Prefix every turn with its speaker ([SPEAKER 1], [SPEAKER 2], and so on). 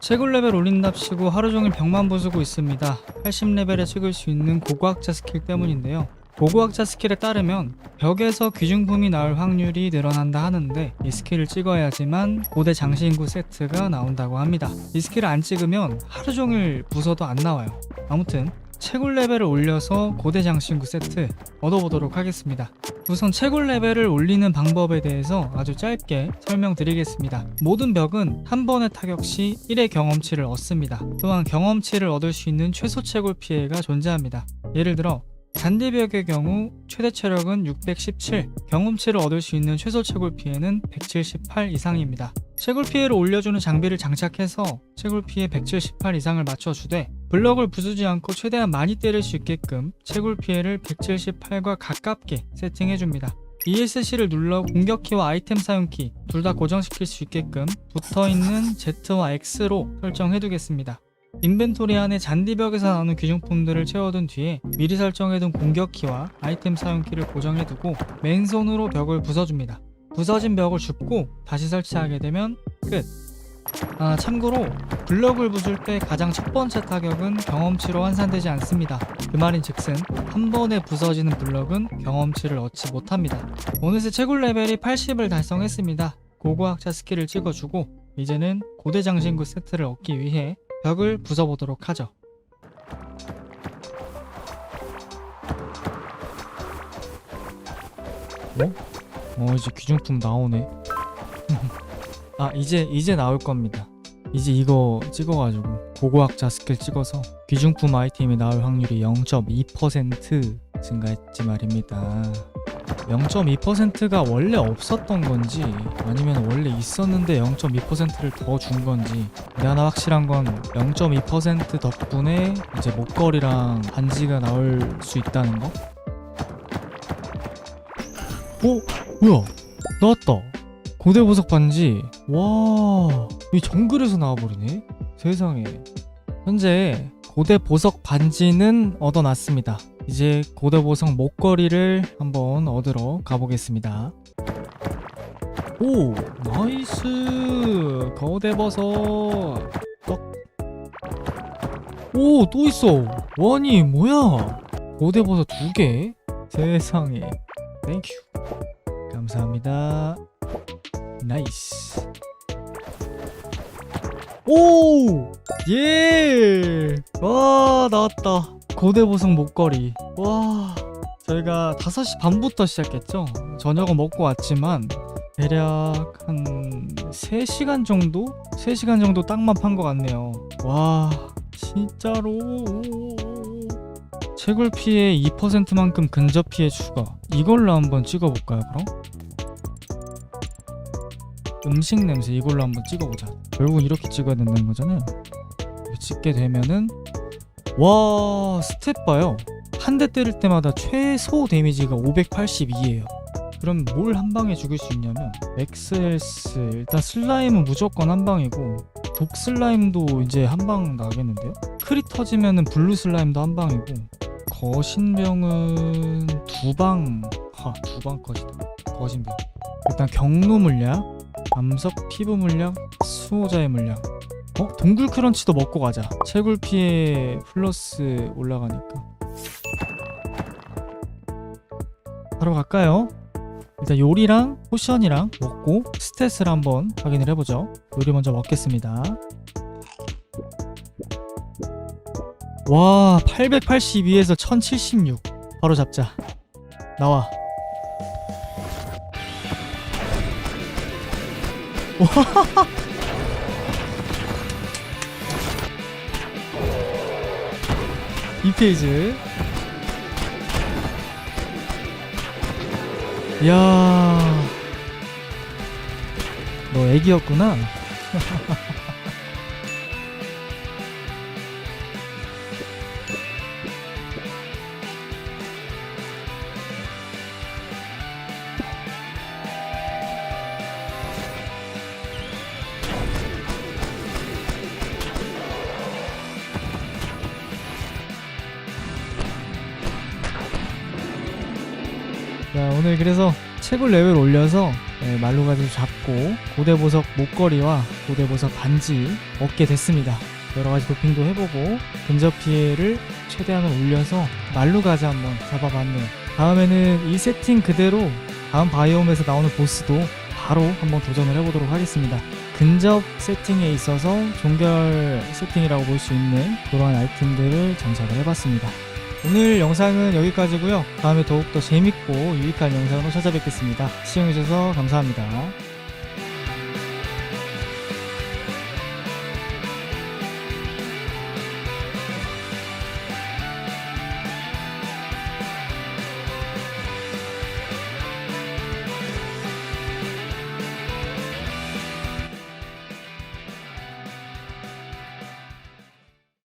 [SPEAKER 1] 채굴 레벨 올린답시고 하루 종일 벽만 부수고 있습니다. 80레벨에 찍을 수 있는 고고학자 스킬 때문인데요. 고고학자 스킬에 따르면 벽에서 귀중품이 나올 확률이 늘어난다 하는데 이 스킬을 찍어야지만 고대 장신구 세트가 나온다고 합니다. 이 스킬을 안 찍으면 하루 종일 부숴도 안 나와요. 아무튼 채굴 레벨을 올려서 고대 장 신구 세트 얻어보도록 하겠습니다. 우선 채굴 레벨을 올리는 방법에 대해서 아주 짧게 설명드리겠습니다. 모든 벽은 한 번의 타격 시 1의 경험치를 얻습니다. 또한 경험치를 얻을 수 있는 최소 채굴 피해가 존재합니다. 예를 들어 잔디벽의 경우 최대 체력은 617, 경험치를 얻을 수 있는 최소 채굴 피해는 178 이상입니다. 채굴 피해를 올려주는 장비를 장착해서 채굴 피해 178 이상을 맞춰주되 블럭을 부수지 않고 최대한 많이 때릴 수 있게끔 채굴 피해를 178과 가깝게 세팅해줍니다. ESC를 눌러 공격키와 아이템 사용키 둘 다 고정시킬 수 있게끔 붙어있는 Z와 X로 설정해두겠습니다. 인벤토리 안에 잔디벽에서 나오는 귀중품들을 채워둔 뒤에 미리 설정해둔 공격키와 아이템 사용키를 고정해두고 맨손으로 벽을 부숴줍니다. 부서진 벽을 줍고 다시 설치하게 되면 끝. 아, 참고로 블럭을 부술 때 가장 첫 번째 타격은 경험치로 환산되지 않습니다. 그 말인 즉슨 한 번에 부서지는 블럭은 경험치를 얻지 못합니다. 어느새 채굴 레벨이 80을 달성했습니다. 고고학자 스킬을 찍어주고 이제는 고대 장신구 세트를 얻기 위해 벽을 부숴보도록 하죠. 어? 어 이제 귀중품 나오네. 아 이제 이제 나올 겁니다. 이제 이거 찍어가지고 고고학자 스킬 찍어서 귀중품 아이템이 나올 확률이 0.2% 증가했지 말입니다. 0.2%가 원래 없었던 건지 아니면 원래 있었는데 0.2%를 더 준 건지 근데 하나 확실한 건 0.2% 덕분에 이제 목걸이랑 반지가 나올 수 있다는 거? 오! 뭐야? 나왔다! 고대 보석 반지 와, 이 정글에서 나와버리네. 세상에. 현재 고대 보석 반지는 얻어놨습니다. 이제 고대 보석 목걸이를 한번 얻으러 가보겠습니다. 오, 나이스. 고대 보석. 떡. 오, 또 있어. 와니, 뭐야? 고대 보석 두 개? 세상에. 땡큐. 감사합니다. 나이스. 오! 예! 와, 나왔다. 고대 보석 목걸이. 와. 저희가 5시 반부터 시작했죠. 저녁은 먹고 왔지만 대략 한 3시간 정도? 3시간 정도 땅만 판 것 같네요. 와, 진짜로. 채굴 피해 2%만큼 근접 피해 추가. 이걸로 한번 찍어볼까요, 그럼? 음식 냄새 이걸로 한번 찍어보자. 결국은 이렇게 찍어야 된다는 거잖아요. 찍게 되면은 와 스텝 봐요. 한 대 때릴 때마다 최소 데미지가 582예요. 그럼 뭘 한 방에 죽일 수 있냐면 엑스헬스 일단 슬라임은 무조건 한 방이고 독 슬라임도 이제 한 방 나겠는데요? 크리 터지면은 블루 슬라임도 한 방이고 거신병은 두방 하 두방 컷이다 거신병 일단 경로 물약 암석 피부 물약 수호자의 물약 어? 동굴 크런치도 먹고 가자. 채굴 피해 플러스 올라가니까. 바로 갈까요? 일단 요리랑 포션이랑 먹고 스탯을 한번 확인을 해보죠. 요리 먼저 먹겠습니다. 와 882에서 1076 바로 잡자. 나와 이 페이지. 이야. 너 애기였구나 자 오늘 그래서 채굴 레벨 올려서 네, 말루가지도 잡고 고대 보석 목걸이와 고대 보석 반지 얻게 됐습니다. 여러 가지 도핑도 해보고 근접 피해를 최대한을 올려서 말루가지 한번 잡아봤네요. 다음에는 이 세팅 그대로 다음 바이옴에서 나오는 보스도 바로 한번 도전을 해보도록 하겠습니다. 근접 세팅에 있어서 종결 세팅이라고 볼 수 있는 그러한 아이템들을 장착을 해봤습니다. 오늘 영상은 여기까지고요. 다음에 더욱더 재밌고 유익한 영상으로 찾아뵙겠습니다. 시청해주셔서 감사합니다.